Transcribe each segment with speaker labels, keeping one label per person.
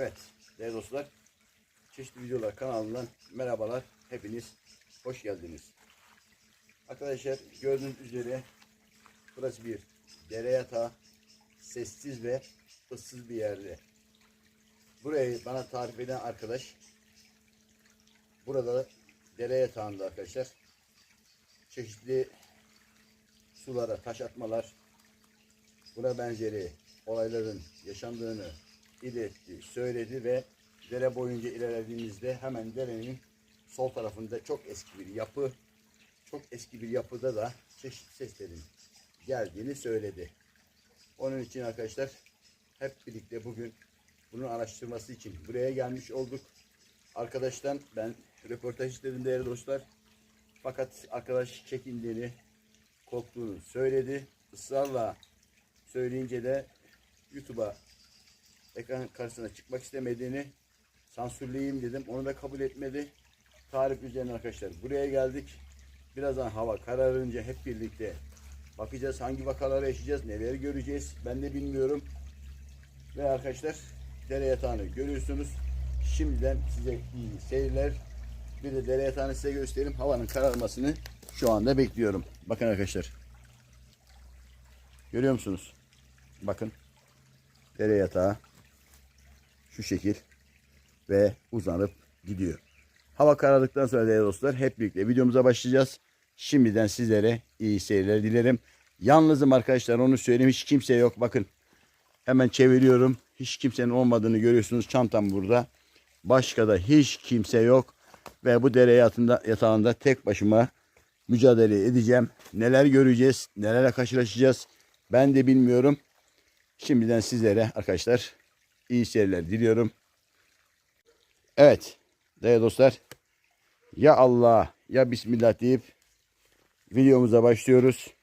Speaker 1: Evet değerli dostlar. Çeşitli videolar kanalından merhabalar. Hepiniz hoş geldiniz. Arkadaşlar gördüğünüz üzere burası bir dere yatağı. Sessiz ve ıssız bir yerde. Burayı bana tarif eden arkadaş burada dere yatağında arkadaşlar çeşitli sulara taş atmalar buna benzeri olayların yaşandığını iletti, söyledi ve dere boyunca ilerlediğimizde hemen derenin sol tarafında çok eski bir yapı, çok eski bir yapıda da çeşitli seslerin geldiğini söyledi. Onun için arkadaşlar hep birlikte bugün bunun araştırması için buraya gelmiş olduk. Arkadaştan ben röportaj istedim değerli dostlar. Fakat arkadaş çekindiğini, korktuğunu söyledi. Israrla söyleyince de YouTube'a ekran karşısına çıkmak istemediğini sansürleyeyim dedim. Onu da kabul etmedi. Tarif üzerine arkadaşlar buraya geldik. Birazdan hava kararınca hep birlikte bakacağız hangi vakaları yaşayacağız, neler göreceğiz. Ben de bilmiyorum. Ve arkadaşlar dere yatağını görüyorsunuz. Şimdiden size iyi seyirler. Bir de dere yatağını size göstereyim. Havanın kararmasını şu anda bekliyorum. Bakın arkadaşlar. Görüyor musunuz? Bakın. Dere yatağı şu şekil ve uzanıp gidiyor. Hava karardıktan sonra değerli dostlar hep birlikte videomuza başlayacağız. Şimdiden sizlere iyi seyirler dilerim. Yalnızım arkadaşlar onu söyleyeyim hiç kimse yok bakın. Hemen çeviriyorum. Hiç kimsenin olmadığını görüyorsunuz. Çantam burada. Başka da hiç kimse yok. Ve bu dere yatağında, yatağında tek başıma mücadele edeceğim. Neler göreceğiz, nelerle karşılaşacağız ben de bilmiyorum. Şimdiden sizlere arkadaşlar iyi seyirler diliyorum. Evet değerli dostlar ya Allah ya Bismillah deyip videomuza başlıyoruz.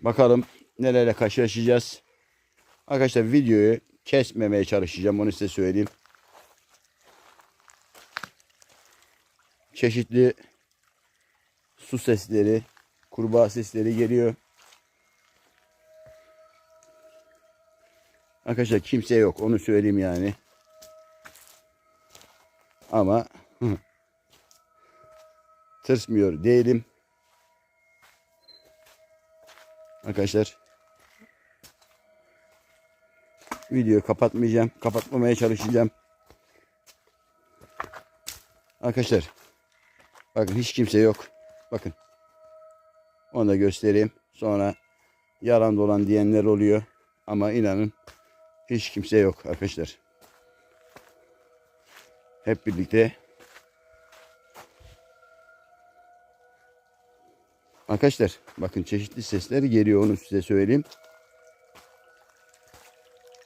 Speaker 1: Bakalım nelerle karşılaşacağız. Arkadaşlar videoyu kesmemeye çalışacağım onu size söyleyeyim. Çeşitli su sesleri, kurbağa sesleri geliyor. Arkadaşlar kimse yok onu söyleyeyim yani. Ama tırsmıyor değilim. Arkadaşlar videoyu kapatmayacağım. Kapatmamaya çalışacağım. Arkadaşlar bakın hiç kimse yok. Bakın. Onu da göstereyim. Sonra yalan dolan diyenler oluyor. Ama inanın hiç kimse yok arkadaşlar. Hep birlikte Arkadaşlar bakın çeşitli sesler geliyor onu size söyleyeyim.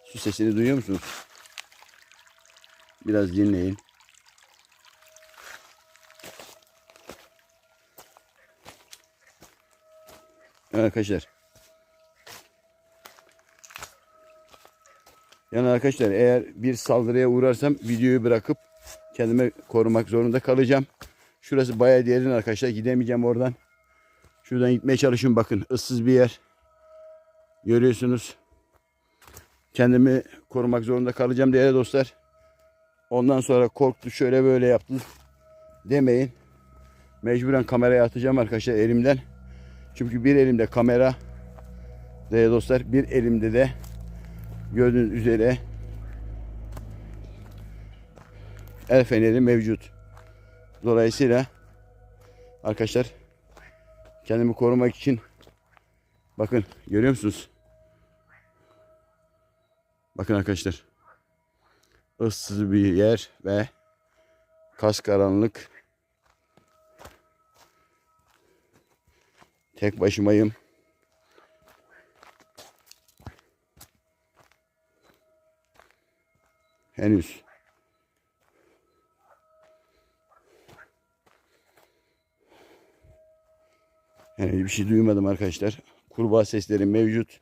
Speaker 1: Su sesini duyuyor musunuz? Biraz dinleyin. Arkadaşlar. Yani arkadaşlar eğer bir saldırıya uğrarsam videoyu bırakıp kendime korumak zorunda kalacağım. Şurası bayağı derin arkadaşlar. Gidemeyeceğim oradan. Şuradan gitmeye çalışıyorum. Bakın ıssız bir yer. Görüyorsunuz. Kendimi korumak zorunda kalacağım değerli dostlar. Ondan sonra korktu şöyle böyle yaptı demeyin. Mecburen kameraya atacağım arkadaşlar elimden. Çünkü bir elimde kamera değerli dostlar bir elimde de gördüğünüz üzere el feneri mevcut. Dolayısıyla arkadaşlar kendimi korumak için bakın görüyor musunuz? Bakın arkadaşlar ıssız bir yer ve kas karanlık tek başımayım. Henüz. Yani bir şey duymadım arkadaşlar. Kurbağa sesleri mevcut.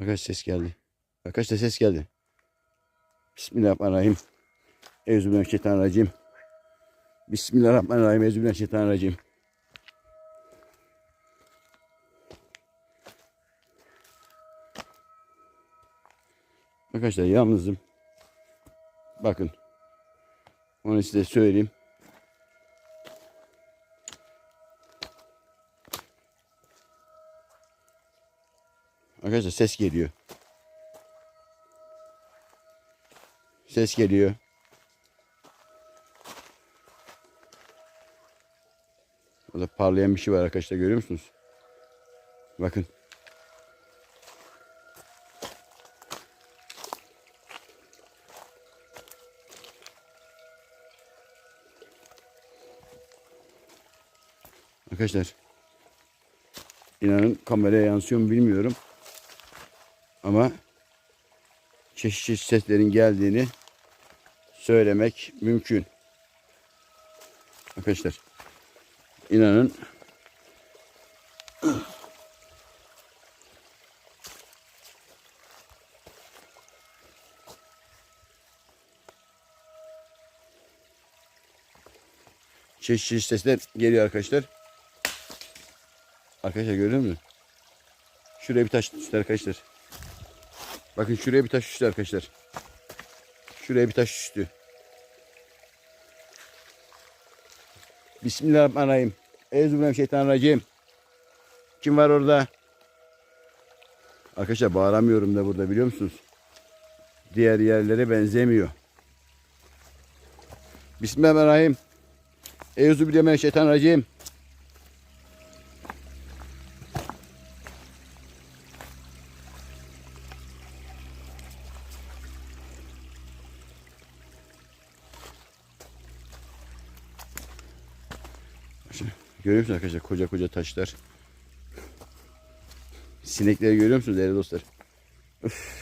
Speaker 1: Arkadaş ses geldi. Arkadaşlar ses geldi. Bismillahirrahmanirrahim. Euzubillahimineşşeytanirracim. Bismillahirrahmanirrahim. Euzubillahimineşşeytanirracim. Arkadaşlar yalnızım. Bakın. Onu size söyleyeyim. Arkadaşlar ses geliyor. Ses geliyor. Burada parlayan bir şey var arkadaşlar görüyor musunuz? Bakın. Arkadaşlar inanın kameraya yansıyor mu bilmiyorum. Ama çeşit çeşit seslerin geldiğini söylemek mümkün. Arkadaşlar inanın çeşit çeşit sesler geliyor arkadaşlar. Arkadaşlar görüyor musunuz? Şuraya bir taş düştü arkadaşlar. Bakın şuraya bir taş düştü arkadaşlar. Şuraya bir taş düştü. Bismillahirrahmanirrahim. Euzubillahimineşşeytanirracim. Kim var orada? Arkadaşlar bağıramıyorum da burada biliyor musunuz? Diğer yerlere benzemiyor. Bismillahirrahmanirrahim. Euzubillahimineşşeytanirracim. Görüyor musunuz arkadaşlar koca koca taşlar. Sinekleri görüyor musunuz değerli dostlar? Üf.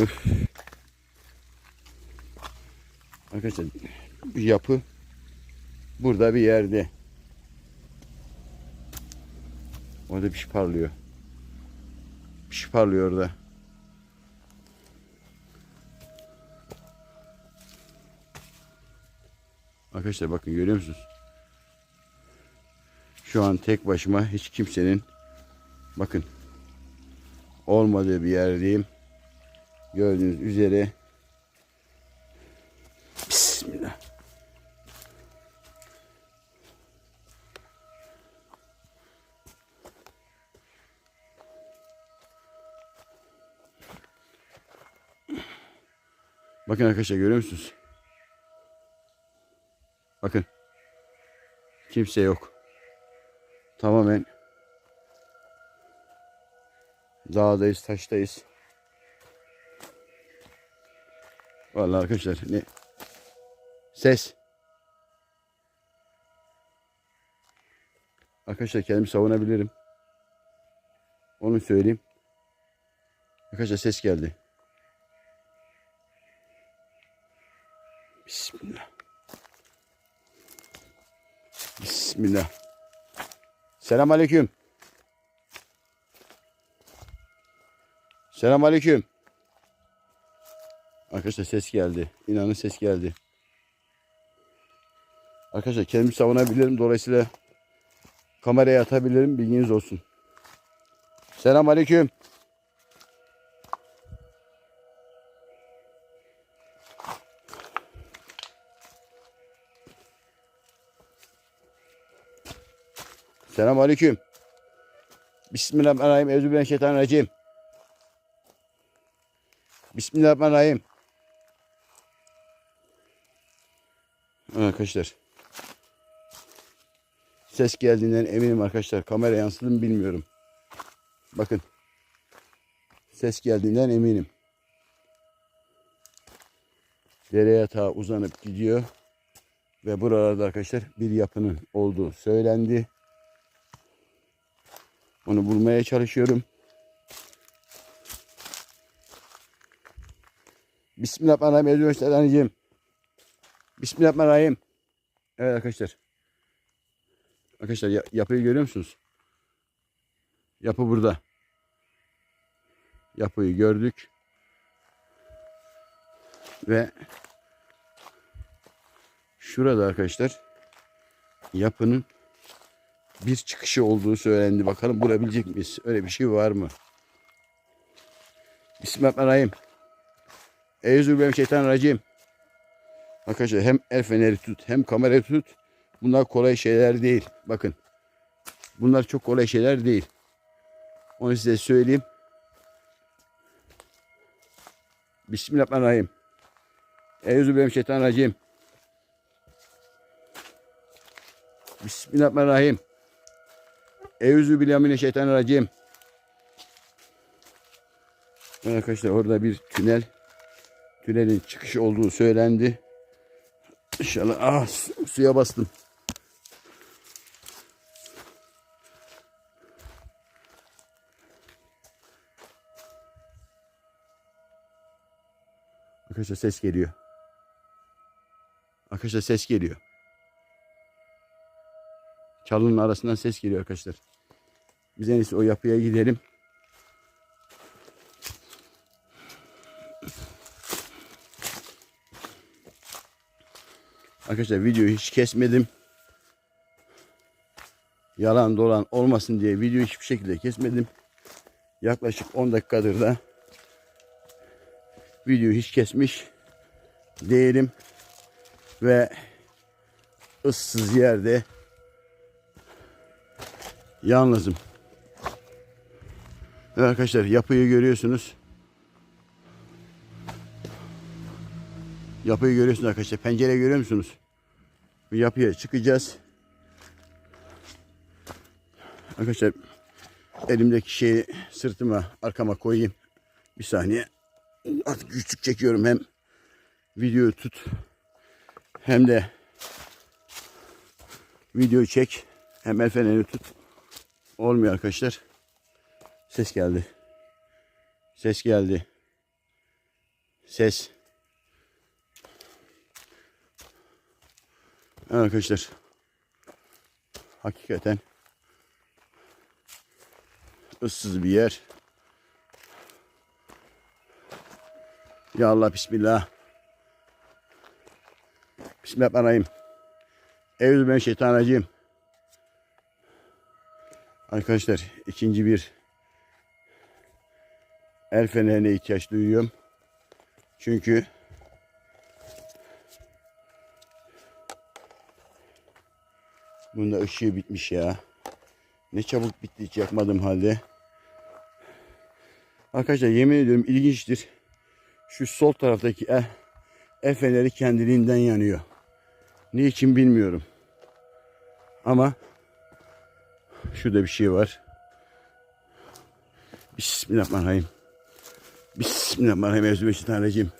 Speaker 1: Üf. Arkadaşlar yapı burada bir yerde. Orada bir şey parlıyor. Bir şey parlıyor orada. Arkadaşlar bakın görüyor musunuz? Şu an tek başıma hiç kimsenin bakın olmadığı bir yerdeyim. Gördüğünüz üzere Bismillah. Bakın arkadaşlar görüyor musunuz? Bakın. Kimse yok. Tamamen dağdayız, taştayız. Vallahi arkadaşlar ne ses. Arkadaşlar kendimi savunabilirim. Onu söyleyeyim. Arkadaşlar ses geldi. Bismillah. Bismillah. Selam aleyküm. Selam aleyküm. Arkadaşlar ses geldi. İnanın ses geldi. Arkadaşlar kendimi savunabilirim. Dolayısıyla kameraya atabilirim. Bilginiz olsun. Selam aleyküm. Selam aleyküm. Bismillahirrahmanirrahim. Euzubillahimineşşeytanirracim. Bismillahirrahmanirrahim. Arkadaşlar. Ses geldiğinden eminim arkadaşlar. Kamera yansıdı mı bilmiyorum. Bakın. Ses geldiğinden eminim. Dere yatağı uzanıp gidiyor. Ve buralarda arkadaşlar bir yapının olduğu söylendi. Onu bulmaya çalışıyorum. Bismillahirrahmanirrahim. Euzubillahimineşşeytanirracim. Bismillahirrahmanirrahim. Evet arkadaşlar. Arkadaşlar ya- yapıyı görüyor musunuz? Yapı burada. Yapıyı gördük. Ve şurada arkadaşlar yapının bir çıkışı olduğu söylendi. Bakalım bulabilecek miyiz? Öyle bir şey var mı? Bismillahirrahmanirrahim. Euzubillahimineşşeytanirracim. Arkadaşlar hem el feneri tut hem kamerayı tut. Bunlar kolay şeyler değil. Bakın. Bunlar çok kolay şeyler değil. Onu size söyleyeyim. Bismillahirrahmanirrahim. Euzubillahimineşşeytanirracim. Bismillahirrahmanirrahim. Euzubillahimineşşeytanirracim. Arkadaşlar orada bir tünel tünelin çıkışı olduğu söylendi. İnşallah ah su- suya bastım. Arkadaşlar ses geliyor. Arkadaşlar ses geliyor. Çalının arasından ses geliyor arkadaşlar. Biz en iyisi o yapıya gidelim. Arkadaşlar videoyu hiç kesmedim. Yalan dolan olmasın diye videoyu hiçbir şekilde kesmedim. Yaklaşık 10 dakikadır da videoyu hiç kesmiş değilim. Ve ıssız yerde yalnızım. Evet arkadaşlar yapıyı görüyorsunuz. Yapıyı görüyorsunuz arkadaşlar. Pencere görüyor musunuz? Bu yapıya çıkacağız. Arkadaşlar elimdeki şeyi sırtıma arkama koyayım. Bir saniye. Artık güçlük çekiyorum hem videoyu tut hem de videoyu çek hem el feneri tut. Olmuyor arkadaşlar. Ses geldi. Ses geldi. Ses. Evet arkadaşlar. Hakikaten ıssız bir yer. Ya Allah bismillah. Bismillahirrahmanirrahim. Euzubillahimineşşeytanirracim. Arkadaşlar ikinci bir el fenerine ihtiyaç duyuyorum. Çünkü Bunda ışığı bitmiş ya. Ne çabuk bitti hiç yakmadım halde. Arkadaşlar yemin ediyorum ilginçtir. Şu sol taraftaki el, el feneri kendiliğinden yanıyor. Niçin bilmiyorum. Ama şurada bir şey var. Bismillahirrahmanirrahim. Bismillahirrahmanirrahim. Euzubillahimineşşeytanirracim.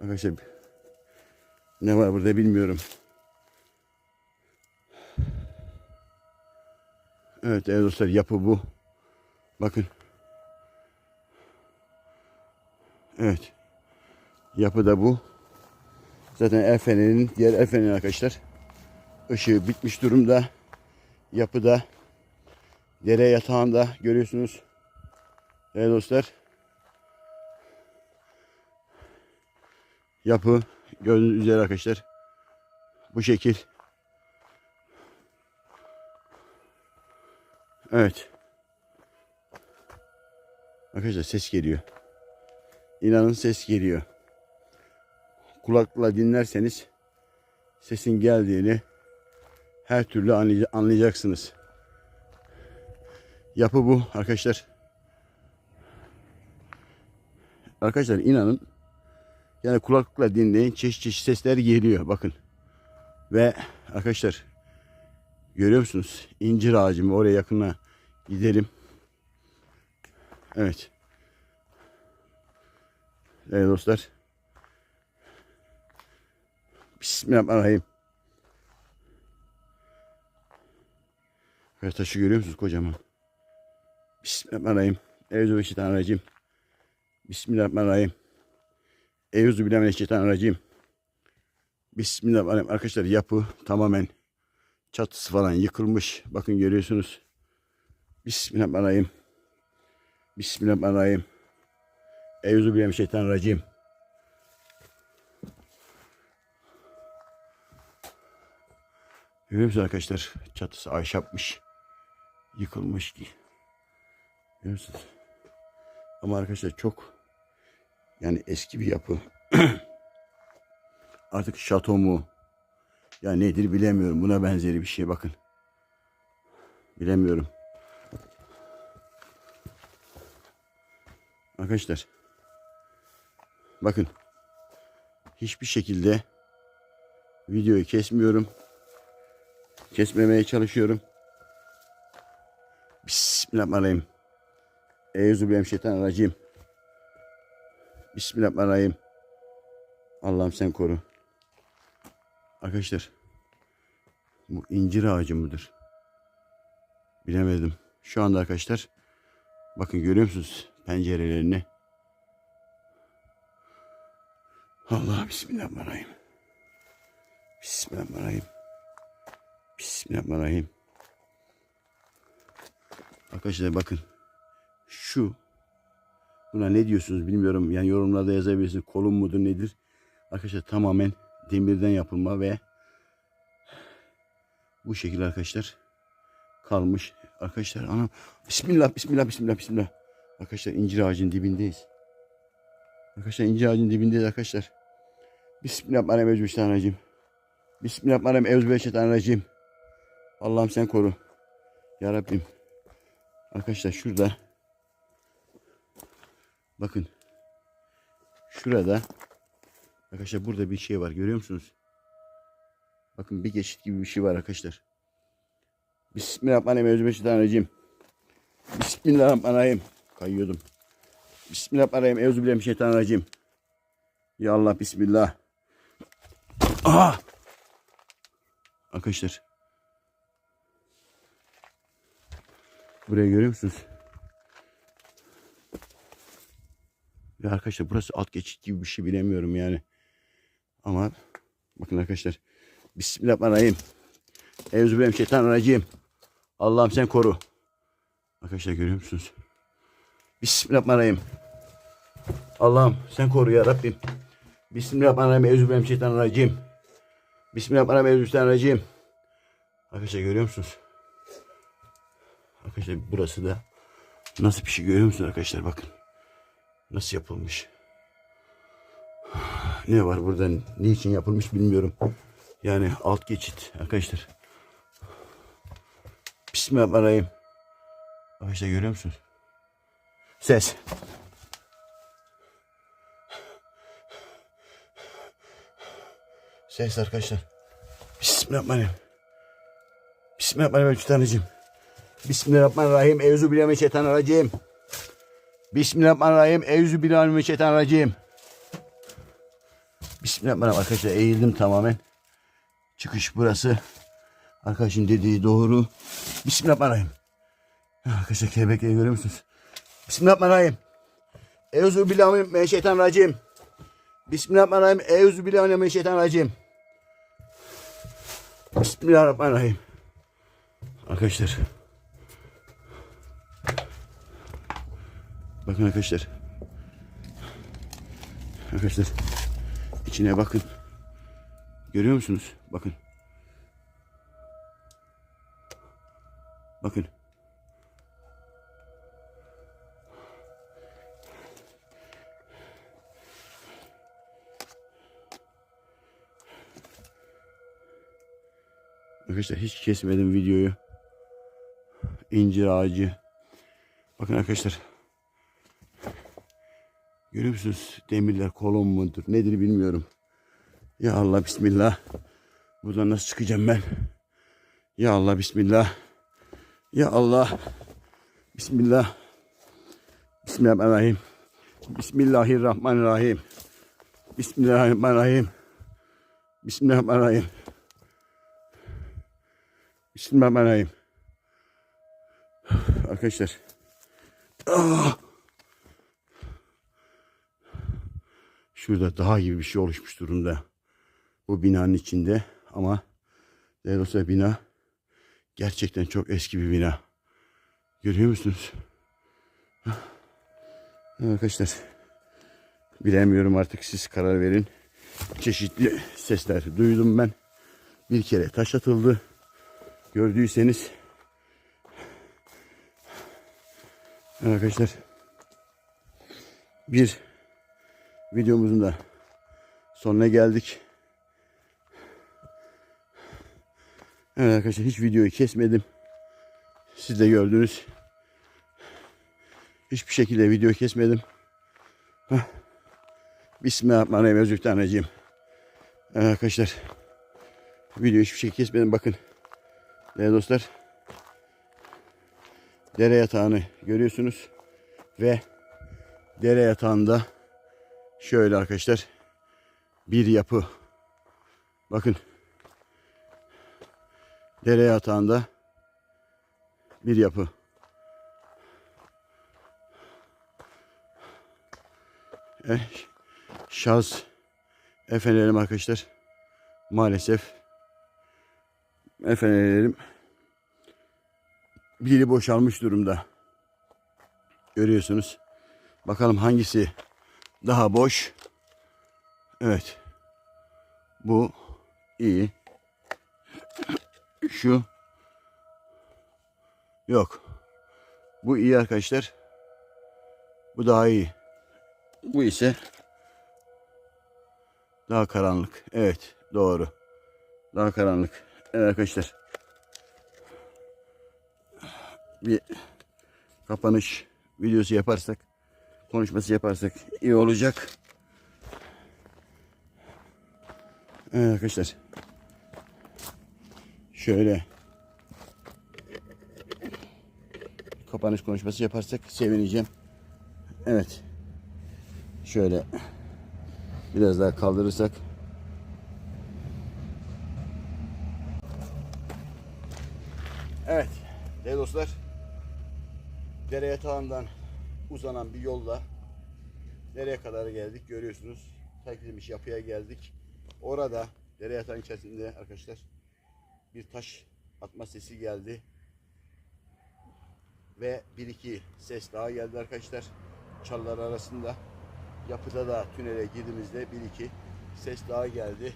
Speaker 1: Arkadaşlar ne var burada bilmiyorum. Evet değerli dostlar yapı bu. Bakın. Evet. Yapı da bu. Zaten el fenerinin, diğer el fenerin arkadaşlar. ışığı bitmiş durumda. Yapıda. Dere yatağında görüyorsunuz. Değerli dostlar. Yapı gördüğünüz üzere arkadaşlar. Bu şekil. Evet. Arkadaşlar ses geliyor. İnanın ses geliyor. Kulakla dinlerseniz sesin geldiğini her türlü anlay- anlayacaksınız. Yapı bu arkadaşlar. Arkadaşlar inanın yani kulaklıkla dinleyin çeşit çeşit sesler geliyor bakın. Ve arkadaşlar Görüyor musunuz? İncir ağacı mı? Oraya yakına gidelim. Evet. Evet dostlar. Bismillahirrahmanirrahim. Ve taşı görüyor musunuz kocaman? Bismillahirrahmanirrahim. Euzubillahimineşşeytanirracim. Bismillahirrahmanirrahim. Euzubillahimineşşeytanirracim. Bismillahirrahmanirrahim. Arkadaşlar yapı tamamen çatısı falan yıkılmış. Bakın görüyorsunuz. Bismillahirrahmanirrahim. Bismillahirrahmanirrahim. Euzubillahimineşşeytanirracim. Görüyor musunuz arkadaşlar? Çatısı ahşapmış. Yıkılmış ki. Görüyor musunuz? Ama arkadaşlar çok yani eski bir yapı. Artık şato mu? Ya nedir bilemiyorum. Buna benzeri bir şey bakın. Bilemiyorum. Arkadaşlar. Bakın. Hiçbir şekilde videoyu kesmiyorum. Kesmemeye çalışıyorum. Bismillahirrahmanirrahim. Euzubillahimineşşeytanirracim. Bismillahirrahmanirrahim. Allah'ım sen koru. Arkadaşlar bu incir ağacı mıdır? Bilemedim. Şu anda arkadaşlar bakın görüyor musunuz pencerelerini? Allah bismillahirrahmanirrahim. Bismillahirrahmanirrahim. Bismillahirrahmanirrahim. Arkadaşlar bakın şu buna ne diyorsunuz bilmiyorum. Yani yorumlarda yazabilirsiniz. Kolum mudur nedir? Arkadaşlar tamamen demirden yapılma ve bu şekilde arkadaşlar kalmış. Arkadaşlar anam bismillah bismillah bismillah bismillah. Arkadaşlar incir ağacının dibindeyiz. Arkadaşlar incir ağacının dibindeyiz arkadaşlar. Bismillahirrahmanirrahim. Bismillahirrahmanirrahim. Bismillahirrahmanirrahim. Euzubillahimineşşeytanirracim. Allah'ım sen koru. Ya Rabbim. Arkadaşlar şurada bakın şurada arkadaşlar burada bir şey var görüyor musunuz? Bakın bir geçit gibi bir şey var arkadaşlar. Bismillahirrahmanirrahim. Euzubillahimineşşeytanirracim. Bismillahirrahmanirrahim. Kayıyordum. Bismillahirrahmanirrahim. Euzubillahimineşşeytanirracim. Ya Allah bismillah. Aha! Arkadaşlar. Burayı görüyor musunuz? Ya arkadaşlar burası alt geçit gibi bir şey bilemiyorum yani. Ama bakın arkadaşlar. Bismillahirrahmanirrahim. Euzubillahimineşşeytanirracim. Allah'ım sen koru. Arkadaşlar görüyor musunuz? Bismillahirrahmanirrahim. Allah'ım sen koru ya Rabbim. Bismillahirrahmanirrahim. Euzubillahimineşşeytanirracim. Bismillahirrahmanirrahim. Euzubillahimineşşeytanirracim. Arkadaşlar görüyor musunuz? Arkadaşlar burası da nasıl bir şey görüyor musunuz arkadaşlar bakın. Nasıl yapılmış. Ne var burada niçin yapılmış bilmiyorum. Yani alt geçit arkadaşlar. Bismillahirrahmanirrahim. Arkadaşlar görüyor musunuz? Ses. Ses arkadaşlar. Bismillahirrahmanirrahim. Bismillahirrahmanirrahim. Tanrıcığım. Bismillahirrahmanirrahim. Euzu billahi mineşşeytanirracim. Bismillahirrahmanirrahim. Euzu billahi mineşşeytanirracim. Bismillahirrahmanirrahim. Arkadaşlar eğildim tamamen. Çıkış burası. Arkadaşın dediği doğru. Bismillahirrahmanirrahim. Arkadaşlar kelebekleri görüyor musunuz? Bismillahirrahmanirrahim. Euzu billahi mineşşeytanirracim. Bismillahirrahmanirrahim. Euzu billahi mineşşeytanirracim. Bismillahirrahmanirrahim. Arkadaşlar. Bakın arkadaşlar. Arkadaşlar. içine bakın. Görüyor musunuz? Bakın. Bakın. Arkadaşlar hiç kesmedim videoyu. İncir ağacı. Bakın arkadaşlar. Görüyor musunuz? Demirler kolon mudur? Nedir bilmiyorum. Ya Allah bismillah. Buradan nasıl çıkacağım ben? Ya Allah bismillah. Ya Allah. Bismillah. Bismillahirrahmanirrahim. Bismillahirrahmanirrahim. Bismillahirrahmanirrahim. Bismillahirrahmanirrahim. Bismillahirrahmanirrahim. Arkadaşlar. Ah! Şurada dağ gibi bir şey oluşmuş durumda. Bu binanın içinde ama değerli bina gerçekten çok eski bir bina. Görüyor musunuz? Arkadaşlar bilemiyorum artık siz karar verin. Çeşitli sesler duydum ben. Bir kere taş atıldı. Gördüyseniz arkadaşlar bir videomuzun da sonuna geldik. Evet arkadaşlar hiç videoyu kesmedim. Siz de gördünüz. Hiçbir şekilde video kesmedim. Heh. Bismillahirrahmanirrahim. Özür taneciğim. Evet arkadaşlar. Video hiçbir şey kesmedim. Bakın. Değerli dostlar. Dere yatağını görüyorsunuz. Ve dere yatağında şöyle arkadaşlar bir yapı. Bakın. Dere yatağında bir yapı. Eh, şahıs efendim arkadaşlar maalesef efendim biri boşalmış durumda. Görüyorsunuz. Bakalım hangisi daha boş. Evet. Bu iyi. Şu yok. Bu iyi arkadaşlar. Bu daha iyi. Bu ise daha karanlık. Evet, doğru. Daha karanlık. Evet arkadaşlar. Bir kapanış videosu yaparsak, konuşması yaparsak iyi olacak. Evet arkadaşlar. Şöyle kapanış konuşması yaparsak sevineceğim. Evet. Şöyle biraz daha kaldırırsak Evet değerli dostlar dere yatağından uzanan bir yolla nereye kadar geldik görüyorsunuz terk edilmiş yapıya geldik orada dere yatağın içerisinde arkadaşlar bir taş atma sesi geldi ve bir iki ses daha geldi arkadaşlar çalılar arasında yapıda da tünele girdiğimizde bir iki ses daha geldi.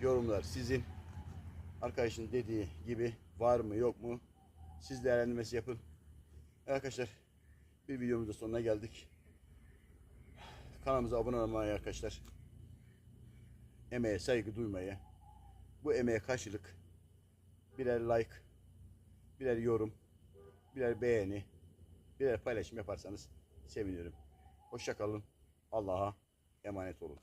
Speaker 1: Yorumlar sizin. Arkadaşın dediği gibi var mı yok mu? Siz değerlendirmesi yapın. Arkadaşlar bir videomuzun sonuna geldik. Kanalımıza abone olmayı arkadaşlar. Emeğe saygı duymayı. Bu emeğe karşılık birer like, birer yorum, birer beğeni, birer paylaşım yaparsanız sevinirim. Hoşça kalın. Allah'a emanet olun.